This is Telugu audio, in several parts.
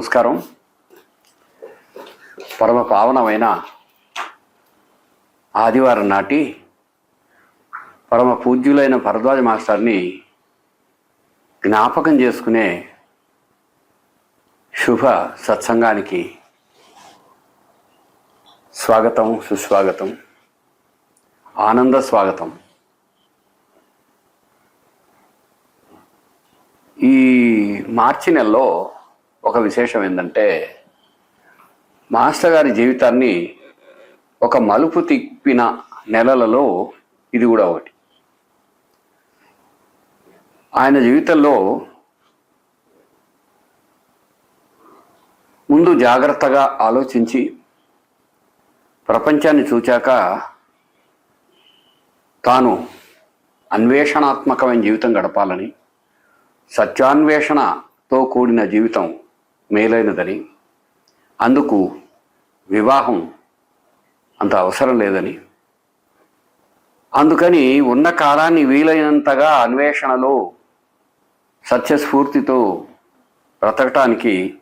నమస్కారం. పరమ పావనమైన ఆదివారం నాటి పరమ పూజ్యులైన భరద్వాజ మాస్టర్ని జ్ఞాపకం చేసుకునే శుభ సత్సంగానికి స్వాగతం సుస్వాగతం ఆనంద స్వాగతం. ఈ మార్చి నెలలో ఒక విశేషం ఏంటంటే మాస్టర్ గారి జీవితాన్ని ఒక మలుపు తిప్పిన నెలలలో ఇది కూడా ఒకటి. ఆయన జీవితంలో ముందు జాగ్రత్తగా ఆలోచించి ప్రపంచాన్ని చూచాక తాను అన్వేషణాత్మకమైన జీవితం గడపాలని సత్యాన్వేషణతో కూడిన జీవితం మేలైనదని అందుకు వివాహం అంత అవసరం లేదని. అందుకని ఉన్న కాలాన్ని వీలైనంతగా అన్వేషణలో సత్యస్ఫూర్తితో బ్రతకటానికి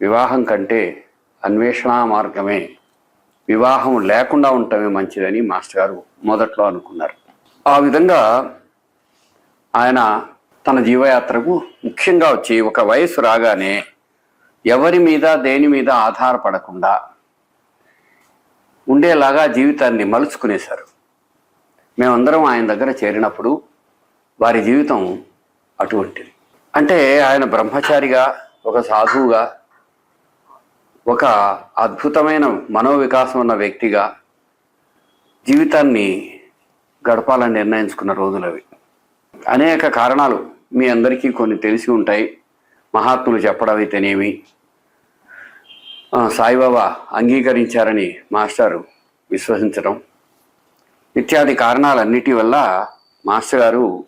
వివాహం కంటే అన్వేషణ మార్గమే. వివాహం లేకుండా ఉండటమే మంచిదని మాస్టర్ గారు మొదట్లో అనుకున్నారు. ఆ విధంగా ఆయన తన జీవయాత్రకు ముఖ్యంగా వచ్చి ఒక వయసు రాగానే ఎవరి మీద దేని మీద ఆధారపడకుండా ఉండేలాగా జీవితాన్ని మలుచుకునేశారు. మేమందరం ఆయన దగ్గర చేరినప్పుడు వారి జీవితం అటువంటిది. అంటే ఆయన బ్రహ్మచారిగా ఒక సాధువుగా ఒక అద్భుతమైన మనోవికాసం ఉన్న వ్యక్తిగా జీవితాన్ని గడపాలని నిర్ణయించుకున్న రోజులు అవి. అనేక కారణాలు మీ అందరికీ కొన్ని తెలిసి ఉంటాయి. మహాత్ములు చెప్పడం అయితేనేమి సాయిబాబా అంగీకరించారని మాస్టారు విశ్వసించడం ఇత్యాది కారణాలన్నిటి వల్ల మాస్టర్ గారు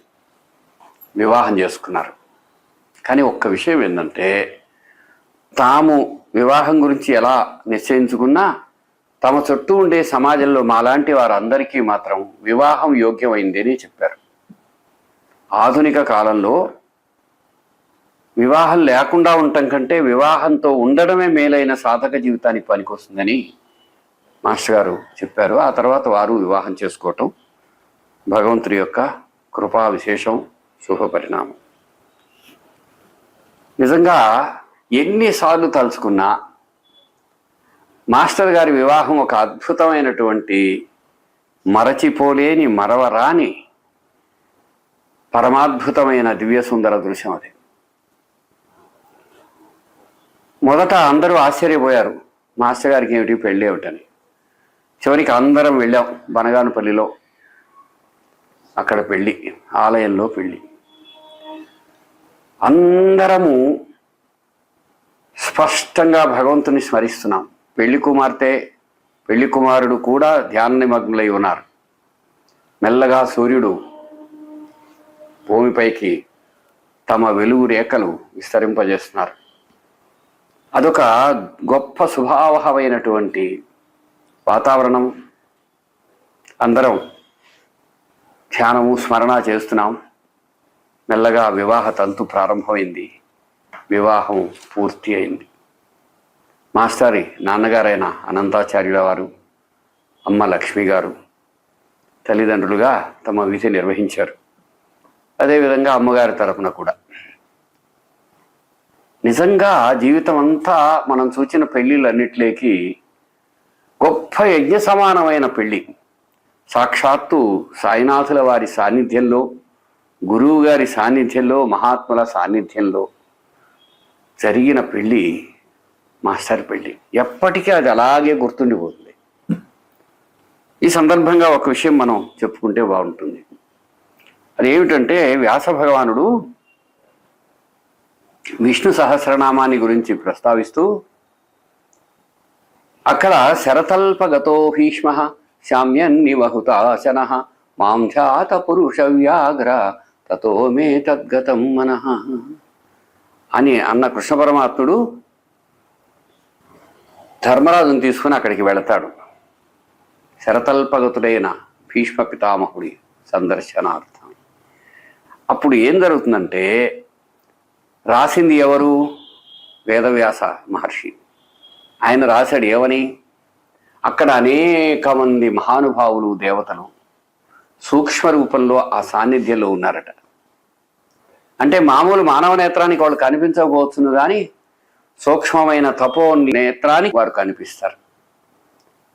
వివాహం చేసుకున్నారు. కానీ ఒక్క విషయం ఏంటంటే తాము వివాహం గురించి ఎలా నిశ్చయించుకున్నా తమ చుట్టూ ఉండే సమాజంలో మాలాంటి వారందరికీ మాత్రం వివాహం యోగ్యమైంది అని చెప్పారు. ఆధునిక కాలంలో వివాహం లేకుండా ఉండటం కంటే వివాహంతో ఉండడమే మేలైన సాధక జీవితానికి పనికొస్తుందని మాస్టర్ గారు చెప్పారు. ఆ తర్వాత వారు వివాహం చేసుకోవటం భగవంతుడి యొక్క కృపా విశేషం శుభ పరిణామం. నిజంగా ఎన్నిసార్లు తలుచుకున్నా మాస్టర్ గారి వివాహం ఒక అద్భుతమైనటువంటి మరచిపోలేని మరవరాని పరమాద్భుతమైన దివ్య సుందర దృశ్యం అది. మొదట అందరూ ఆశ్చర్యపోయారు. మాస్టర్ గారికి ఏమిటి పెళ్ళి ఏమిటని. చివరికి అందరం వెళ్ళాం బనగానపల్లిలో. అక్కడ పెళ్ళి ఆలయంలో పెళ్ళి. అందరము స్పష్టంగా భగవంతుని స్మరిస్తున్నాం. పెళ్ళి కుమార్తె పెళ్ళి కుమారుడు కూడా ధ్యాన నిమగ్నులై ఉన్నారు. మెల్లగా సూర్యుడు భూమిపైకి తమ వెలుగు రేఖలు విస్తరింపజేస్తున్నారు. అదొక గొప్ప శుభావహమైనటువంటి వాతావరణం. అందరం ధ్యానము స్మరణ చేస్తున్నాం. మెల్లగా వివాహ తంతు ప్రారంభమైంది. వివాహం పూర్తి అయింది. మాస్టారి నాన్నగారైన అనంతాచార్యుల వారు అమ్మ లక్ష్మి గారు తల్లిదండ్రులుగా తమ విధి నిర్వహించారు. అదేవిధంగా అమ్మగారి తరపున కూడా. నిజంగా జీవితం అంతా మనం చూచిన పెళ్ళిళ్ళన్నిట్లేకి గొప్ప యజ్ఞ సమానమైన పెళ్ళి. సాక్షాత్తు సాయినాథుల వారి సాన్నిధ్యంలో గురువు గారి సాన్నిధ్యంలో మహాత్ముల సాన్నిధ్యంలో జరిగిన పెళ్ళి మాస్టర్ పెళ్ళి. ఎప్పటికీ అది అలాగే గుర్తుండిపోతుంది. ఈ సందర్భంగా ఒక విషయం మనం చెప్పుకుంటే బాగుంటుంది. అదేమిటంటే వ్యాస భగవానుడు విష్ణు సహస్రనామాన్ని గురించి ప్రస్తావిస్తూ అక్కడ శరతల్పగతో భీష్మ శామ్యన్నివహుతాశన మాం ధ్యాత పురుష వ్యాఘ్ర తతో మే తద్గతం మన అని అన్న కృష్ణ పరమాత్ముడు ధర్మరాజును తీసుకుని అక్కడికి వెళతాడు. శరతల్పగతుడైన భీష్మ పితామహుడి సందర్శనార్థం. అప్పుడు ఏం జరుగుతుందంటే రాసింది ఎవరు? వేదవ్యాస మహర్షి. ఆయన రాశాడు ఏమని? అక్కడ అనేక మంది మహానుభావులు దేవతలు సూక్ష్మ రూపంలో ఆ సాన్నిధ్యంలో ఉన్నారట. అంటే మామూలు మానవ నేత్రానికి వాళ్ళు కనిపించకపోవచ్చును కానీ సూక్ష్మమైన తపో నేత్రానికి వారు కనిపిస్తారు.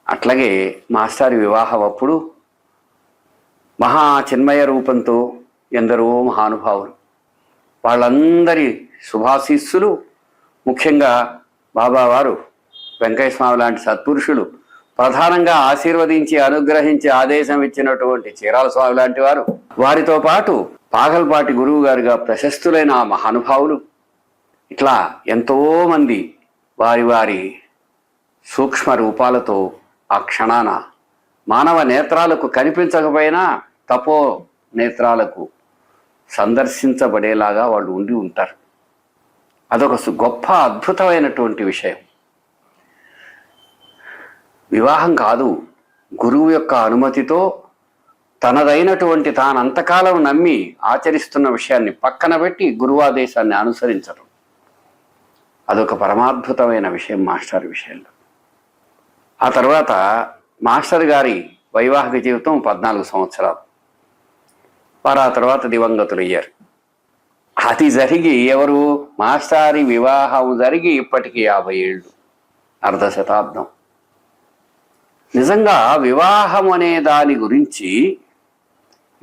అట్లాగే మాస్టారి వివాహం అప్పుడు మహా చిన్మయ రూపంతో ఎందరో మహానుభావులు వాళ్ళందరి శుభాశీస్సులు. ముఖ్యంగా బాబావారు వెంకయ్య లాంటి సత్పురుషులు ప్రధానంగా ఆశీర్వదించి అనుగ్రహించి ఆదేశం ఇచ్చినటువంటి చీరాల స్వామి లాంటి వారు. వారితో పాటు పాగల్పాటి గురువు గారుగా ప్రశస్తులైన ఆ మహానుభావులు. ఇట్లా ఎంతోమంది వారి వారి సూక్ష్మ రూపాలతో ఆ క్షణాన మానవ నేత్రాలకు కనిపించకపోయినా తపో నేత్రాలకు సందర్శించబడేలాగా వాళ్ళు ఉండి ఉంటారు. అదొక సు- గొప్ప అద్భుతమైనటువంటి విషయం. వివాహం కాదు గురువు యొక్క అనుమతితో తనదైనటువంటి తాను అంతకాలం నమ్మి ఆచరిస్తున్న విషయాన్ని పక్కన పెట్టి గురువాదేశాన్ని అనుసరించడం. అదొక పరమాద్భుతమైన విషయం మాస్టర్ విషయంలో. ఆ తర్వాత మాస్టర్ గారి వైవాహిక జీవితం పద్నాలుగు సంవత్సరాలు. వారు ఆ తర్వాత దివంగతులయ్యారు. అది జరిగి ఎవరు? మాస్టారి వివాహం జరిగి ఇప్పటికి యాభై ఏళ్ళు. అర్ధ శతాబ్దం. నిజంగా వివాహం అనే దాని గురించి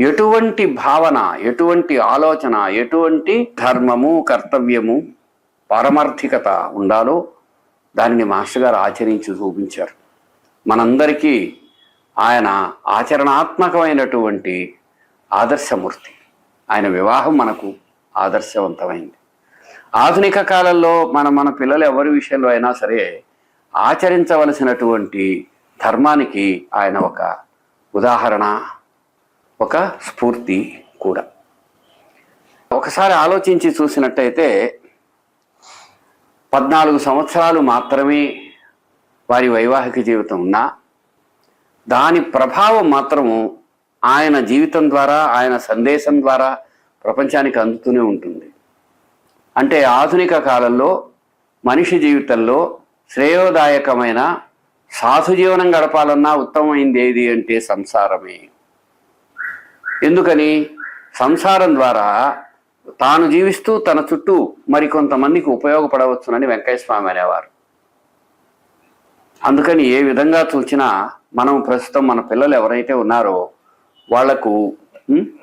ఎటువంటి భావన ఎటువంటి ఆలోచన ఎటువంటి ధర్మము కర్తవ్యము పారమార్థికత ఉండాలో దానిని మాస్టర్ గారు ఆచరించి చూపించారు. మనందరికీ ఆయన ఆచరణాత్మకమైనటువంటి ఆదర్శమూర్తి. ఆయన వివాహం మనకు ఆదర్శవంతమైంది. ఆధునిక కాలంలో మన మన పిల్లలు ఎవరి విషయంలో అయినా సరే ఆచరించవలసినటువంటి ధర్మానికి ఆయన ఒక ఉదాహరణ ఒక స్ఫూర్తి కూడా. ఒకసారి ఆలోచించి చూసినట్టయితే పద్నాలుగు సంవత్సరాలు మాత్రమే వారి వైవాహిక జీవితం ఉన్నా దాని ప్రభావం మాత్రము ఆయన జీవితం ద్వారా ఆయన సందేశం ద్వారా ప్రపంచానికి అందుతూనే ఉంటుంది. అంటే ఆధునిక కాలంలో మనిషి జీవితంలో శ్రేయోదాయకమైన సాధు జీవనం గడపాలన్నా ఉత్తమమైంది ఏది అంటే సంసారమే. ఎందుకని? సంసారం ద్వారా తాను జీవిస్తూ తన చుట్టూ మరికొంతమందికి ఉపయోగపడవచ్చునని వెంకయ్య అనేవారు. అందుకని ఏ విధంగా చూచినా మనం ప్రస్తుతం మన పిల్లలు ఎవరైతే ఉన్నారో వాళ్ళకు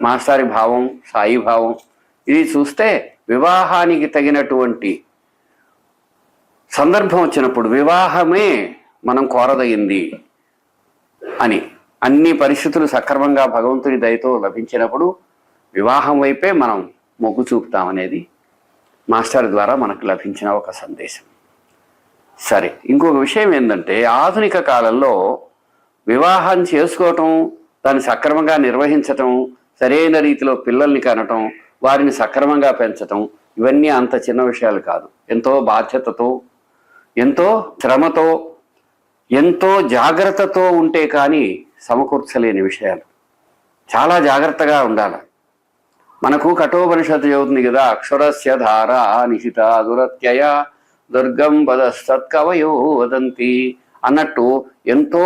మాస్టారి భావం సాయి భావం ఇది చూస్తే వివాహానికి తగినటువంటి సందర్భం వచ్చినప్పుడు వివాహమే మనం కోరదగింది అని. అన్ని పరిస్థితులు సక్రమంగా భగవంతుని దయతో లభించినప్పుడు వివాహం వైపే మనం మొగ్గు చూపుతామనేది మాస్టర్ ద్వారా మనకు లభించిన ఒక సందేశం. సరే ఇంకొక విషయం ఏంటంటే ఆధునిక కాలంలో వివాహం చేసుకోవటం దాన్ని సక్రమంగా నిర్వహించటం సరైన రీతిలో పిల్లల్ని కనటం వారిని సక్రమంగా పెంచటం ఇవన్నీ అంత చిన్న విషయాలు కాదు. ఎంతో బాధ్యతతో ఎంతో శ్రమతో ఎంతో జాగ్రత్తతో ఉంటే కానీ సమకూర్చలేని విషయాలు. చాలా జాగ్రత్తగా ఉండాలి. మనకు కఠోపనిషత్తు చెబుతుంది కదా అక్షరస్య ధార నిహిత దురత్యయ దుర్గం పదస్తత్కవయో వదంతి అన్నట్టు ఎంతో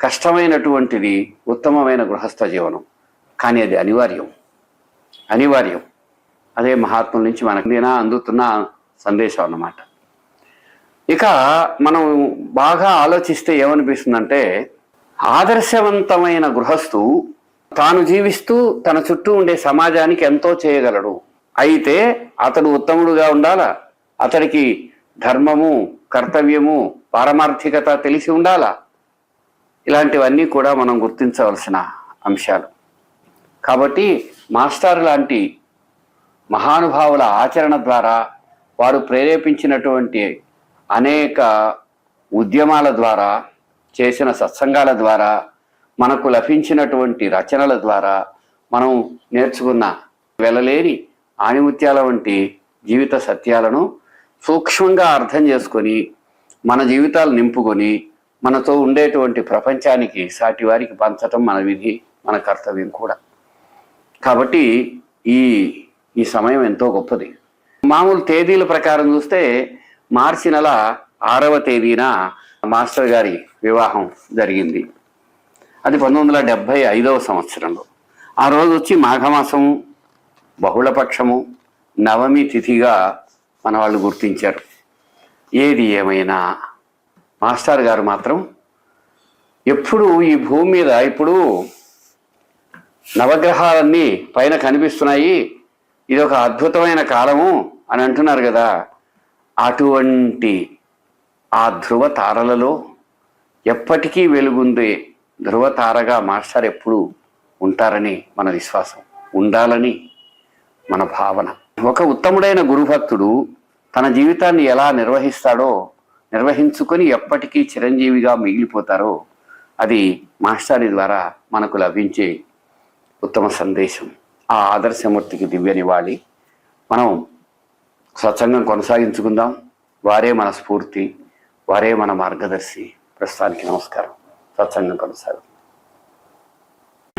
కష్టమైనటువంటిది ఉత్తమమైన గృహస్థ జీవనం. కానీ అది అనివార్యం. అనివార్యం. అదే మహాత్ముల నుంచి మనకు నేనా అందుతున్న సందేశం అన్నమాట. ఇక మనం బాగా ఆలోచిస్తే ఏమనిపిస్తుందంటే ఆదర్శవంతమైన గృహస్థు తాను జీవిస్తూ తన చుట్టూ ఉండే సమాజానికి ఎంతో చేయగలడు. అయితే అతడు ఉత్తముడుగా ఉండాలా? అతడికి ధర్మము కర్తవ్యము పారమార్థికత తెలిసి ఉండాలా? ఇలాంటివన్నీ కూడా మనం గుర్తించవలసిన అంశాలు. కాబట్టి మాస్టర్ లాంటి మహానుభావుల ఆచరణ ద్వారా వారు ప్రేరేపించినటువంటి అనేక ఉద్యమాల ద్వారా చేసిన సత్సంగాల ద్వారా మనకు లభించినటువంటి రచనల ద్వారా మనం నేర్చుకున్న వెళ్ళలేని ఆణిముత్యాల వంటి జీవిత సత్యాలను సూక్ష్మంగా అర్థం చేసుకొని మన జీవితాలు నింపుకొని మనతో ఉండేటువంటి ప్రపంచానికి సాటి వారికి పంచటం మన విధి మన కర్తవ్యం కూడా. కాబట్టి ఈ ఈ సమయం ఎంతో గొప్పది. మామూలు తేదీల ప్రకారం చూస్తే మార్చి నెల ఆరవ తేదీన మాస్టర్ గారి వివాహం జరిగింది. అది పంతొమ్మిది వందల డెబ్భై ఐదవ సంవత్సరంలో. ఆ రోజు వచ్చి మాఘమాసము బహుళపక్షము నవమి తిథిగా మన వాళ్ళు గుర్తించారు. ఏది ఏమైనా మాస్టర్ గారు మాత్రం ఎప్పుడు ఈ భూమి మీద ఇప్పుడు నవగ్రహాలన్నీ పైన కనిపిస్తున్నాయి. ఇది ఒక అద్భుతమైన కాలము అని అంటున్నారు కదా. అటువంటి ఆ ధ్రువ తారలలో ఎప్పటికీ వెలుగుందే ధ్రువ తారగా మాస్టర్ ఎప్పుడు ఉంటారని మన విశ్వాసం. ఉండాలని మన భావన. ఒక ఉత్తముడైన గురుభక్తుడు తన జీవితాన్ని ఎలా నిర్వహిస్తాడో నిర్వహించుకొని ఎప్పటికీ చిరంజీవిగా మిగిలిపోతారో అది మాస్టారి ద్వారా మనకు లభించే ఉత్తమ సందేశం. ఆ ఆదర్శమూర్తికి దివ్య నివాళి. మనం స్వచ్ఛంగం కొనసాగించుకుందాం. వారే మన స్ఫూర్తి వారే మన మార్గదర్శి. ప్రస్తుతానికి నమస్కారం. స్వచ్ఛంగం కొనసాగుతాం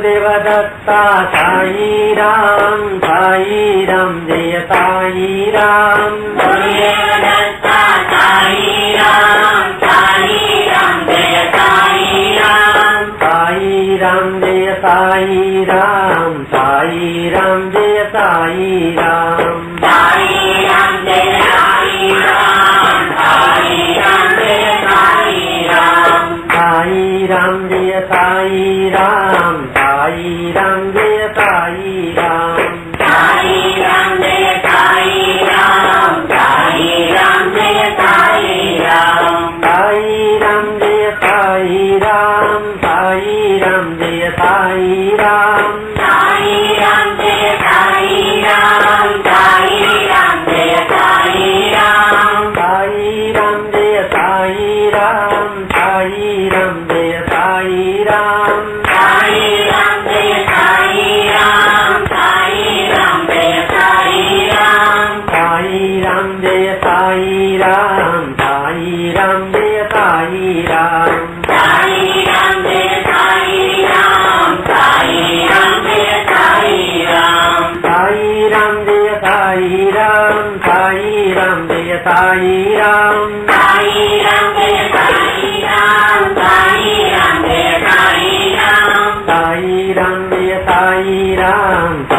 गुरुदेव दत्ता साई राम साई राम जय साई राम साई राम साई राम जय साई राम साई राम जय साई राम साई राम जय साई राम राम जय साई राम साई राम